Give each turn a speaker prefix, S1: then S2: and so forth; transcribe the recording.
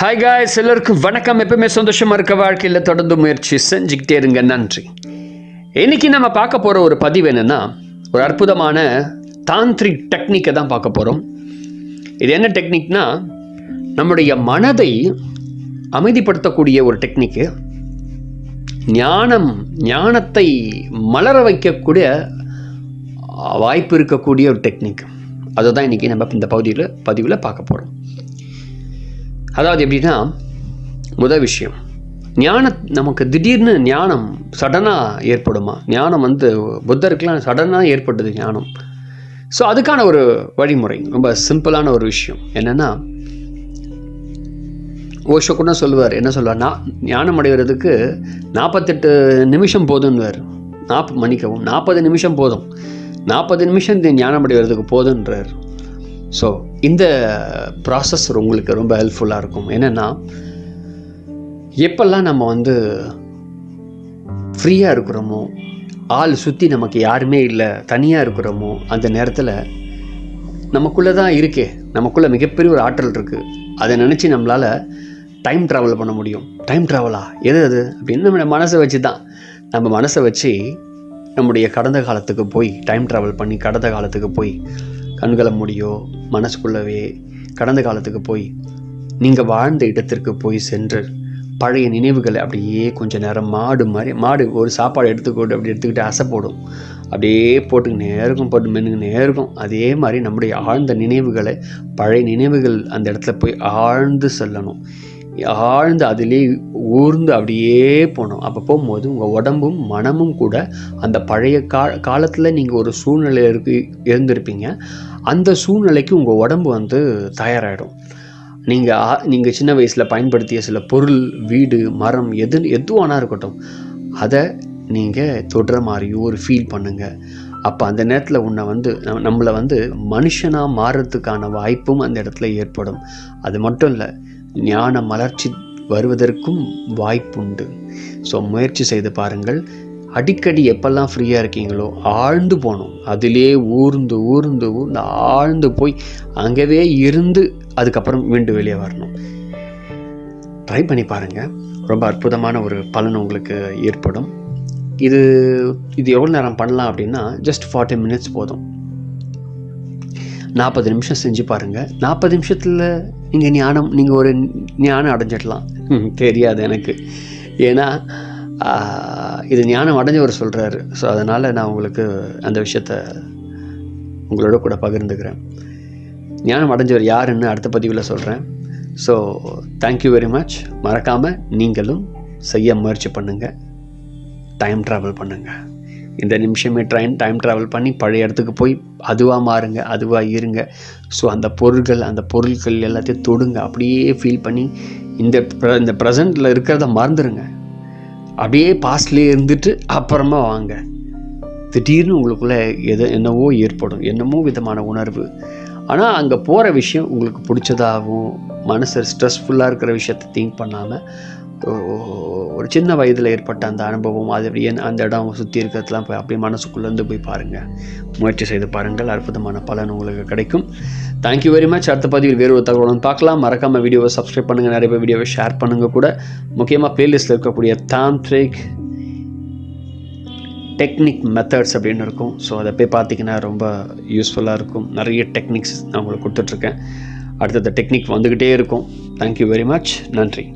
S1: Hi guys எல்லோருக்கும் வணக்கம். எப்பவுமே சந்தோஷமாக இருக்க வாழ்க்கையில் தொடர்ந்து முயற்சி செஞ்சுக்கிட்டே இருங்க. நன்றி. இன்னைக்கு நம்ம பார்க்க போகிற ஒரு பதிவு என்னென்னா ஒரு அற்புதமான தாந்திரிக் டெக்னிக்கை தான் பார்க்க போகிறோம் இது என்ன டெக்னிக்னா நம்முடைய மனதை அமைதிப்படுத்தக்கூடிய ஒரு டெக்னிக்கு ஞானம் ஞானத்தை மலர வைக்கக்கூடிய வாய்ப்பு இருக்கக்கூடிய ஒரு டெக்னிக். அதுதான் இன்றைக்கி நம்ம இந்த பகுதியில் பதிவில் பார்க்க போகிறோம் அதாவது எப்படின்னா முதல் விஷயம் ஞான நமக்கு திடீர்னு ஞானம் சடனாக ஏற்படுமா? ஞானம் வந்து புத்தருக்கெலாம் சடனாக ஏற்பட்டது ஞானம். ஸோ அதுக்கான ஒரு வழிமுறை ரொம்ப சிம்பிளான ஒரு விஷயம். என்னென்னா ஓஷோ கூட சொல்லுவார். என்ன சொல்லுவார்? நான் ஞானம் அடைகிறதுக்கு நாற்பத்தெட்டு நிமிஷம் போதுன்னுவார். நாற்பது மணிக்கவும் நாற்பது நிமிஷம் போதும். நாற்பது நிமிஷம் இந்த ஞானம் அடைகிறதுக்கு போதுன்றார். ஸோ இந்த ப்ராசஸ் உங்களுக்கு ரொம்ப ஹெல்ப்ஃபுல்லாக இருக்கும். என்னென்னா எப்பெல்லாம் நம்ம வந்து ஃப்ரீயாக இருக்கிறோமோ ஆள் சுற்றி நமக்கு யாருமே இல்லை தனியாக இருக்கிறோமோ அந்த நேரத்தில் நமக்குள்ளே தான் இருக்கே. நமக்குள்ளே மிகப்பெரிய ஒரு ஆற்றல் இருக்குது அதை நினச்சி நம்மளால் டைம் ட்ராவல் பண்ண முடியும். டைம் ட்ராவலா எது அது? அப்படின்னு நம்ம மனசை வச்சு தான் நம்ம மனசை வச்சு நம்முடைய கடந்த காலத்துக்கு போய் டைம் ட்ராவல் பண்ணி கடந்த காலத்துக்கு போய் கண்களை முடியோ மனசுக்குள்ளவே கடந்த காலத்துக்கு போய் நீங்கள் வாழ்ந்த இடத்திற்கு போய் சென்று பழைய நினைவுகளை அப்படியே கொஞ்சம் நேரம் மாடு மாதிரி மாடு ஒரு சாப்பாடு எடுத்துக்கொண்டு அப்படி எடுத்துக்கிட்டு அசை போடும். அப்படியே போட்டுக்கினே இருக்கும் போட்டு மென்னுக்கினே இருக்கும். அதே மாதிரி நம்முடைய ஆழ்ந்த நினைவுகளை பழைய நினைவுகள் அந்த இடத்துல போய் ஆழ்ந்து செல்லணும். ஆழ்ந்து அதிலே ஊர்ந்து அப்படியே போனோம். அப்போ போகும்போது உங்கள் உடம்பும் மனமும் கூட அந்த பழைய கா காலத்தில் நீங்கள் ஒரு சூழ்நிலை இருக்கு இருந்திருப்பீங்க. அந்த சூழ்நிலைக்கு உங்கள் உடம்பு வந்து தயாராகிடும் நீங்கள் நீங்கள் சின்ன வயசில் பயன்படுத்திய சில பொருள் வீடு மரம் எது எதுவானா இருக்கட்டும் அதை நீங்கள் தொடுற மாதிரியும் ஒரு ஃபீல் பண்ணுங்கள் அப்போ அந்த நேரத்தில் உன்னை வந்து நம்மளை வந்து மனுஷனாக மாறுறதுக்கான வாய்ப்பும் அந்த இடத்துல ஏற்படும். அது மட்டும் இல்லை ஞான மலர்ச்சி வருவதற்கும் வாய்ப்புண்டு. ஸோ முயற்சி செய்து பாருங்கள். அடிக்கடி எப்பெல்லாம் ஃப்ரீயாக இருக்கீங்களோ ஆழ்ந்து போகணும். அதிலே ஊர்ந்து ஊர்ந்து ஊர்ந்து ஆழ்ந்து போய் அங்கேவே இருந்து அதுக்கப்புறம் மீண்டும் வெளியே வரணும். ட்ரை பண்ணி பாருங்கள் ரொம்ப அற்புதமான ஒரு பலன் உங்களுக்கு ஏற்படும். இது இது எவ்வளோ நேரம் பண்ணலாம் அப்படின்னா ஜஸ்ட் ஃபார்ட்டி மினிட்ஸ் போதும். நாற்பது நிமிஷம் செஞ்சு பாருங்கள் நாற்பது நிமிஷத்தில் நீங்கள் ஞானம் நீங்கள் ஒரு ஞானம் அடைஞ்சிடலாம். தெரியாது எனக்கு. ஏன்னா இது ஞானம் அடைஞ்சவர் சொல்கிறாரு ஸோ அதனால் நான் உங்களுக்கு அந்த விஷயத்த உங்களோட கூட பகிர்ந்துக்கிறேன். ஞானம் அடைஞ்சவர் யாருன்னு அடுத்த பதிவில் சொல்கிறேன் ஸோ தேங்க்யூ வெரி மச் மறக்காமல் நீங்களும் செய்ய முயற்சி பண்ணுங்கள் டைம் ட்ராவல் பண்ணுங்கள் இந்த நிமிஷமே ட்ரெயின் டைம் ட்ராவல் பண்ணி பழைய இடத்துக்கு போய் அதுவாக மாறுங்க அதுவாக இருங்க. ஸோ அந்த பொருட்கள் அந்த பொருட்கள் எல்லாத்தையும் தொடுங்க. அப்படியே ஃபீல் பண்ணி இந்த இந்த ப்ரெசண்ட்டில் இருக்கிறத மறந்துடுங்க அப்படியே பாஸ்ட்லேயே இருந்துட்டு அப்புறமா வாங்க. திடீர்னு உங்களுக்குள்ளே எது என்னவோ ஏற்படும். என்னமோ விதமான உணர்வு. ஆனால் அங்கே போகிற விஷயம் உங்களுக்கு பிடிச்சதாகவும் மனசு ஸ்ட்ரெஸ்ஃபுல்லாக இருக்கிற விஷயத்த திங்க் பண்ணாமல் ஒரு சின்ன வயதில் ஏற்பட்ட அந்த அனுபவம் அது அப்படியே அந்த இடம் சுற்றி இருக்கிறதுலாம் போய் அப்படியே மனசுக்குள்ளேருந்து போய் பாருங்கள் முயற்சி செய்து பாருங்கள். அற்புதமான பலன் உங்களுக்கு கிடைக்கும். தேங்க்யூ வெரி மச் அடுத்த பதிவில் வேறு ஒரு தகவலும் பார்க்கலாம். மறக்காமல் வீடியோவை சப்ஸ்கிரைப் பண்ணுங்கள் நிறைய பேர் வீடியோவை ஷேர் பண்ணுங்கள் கூட. முக்கியமாக ப்ளேலிஸ்ட்டில் இருக்கக்கூடிய தாந்திரிக் டெக்னிக் மெத்தட்ஸ் அப்படின்னு இருக்கும். ஸோ அதை போய் பார்த்தீங்கன்னா ரொம்ப யூஸ்ஃபுல்லாக இருக்கும். நிறைய டெக்னிக்ஸ் நான் உங்களுக்கு கொடுத்துட்ருக்கேன் அடுத்தது டெக்னிக் வந்துக்கிட்டே இருக்கும். தேங்க்யூ வெரி மச் நன்றி.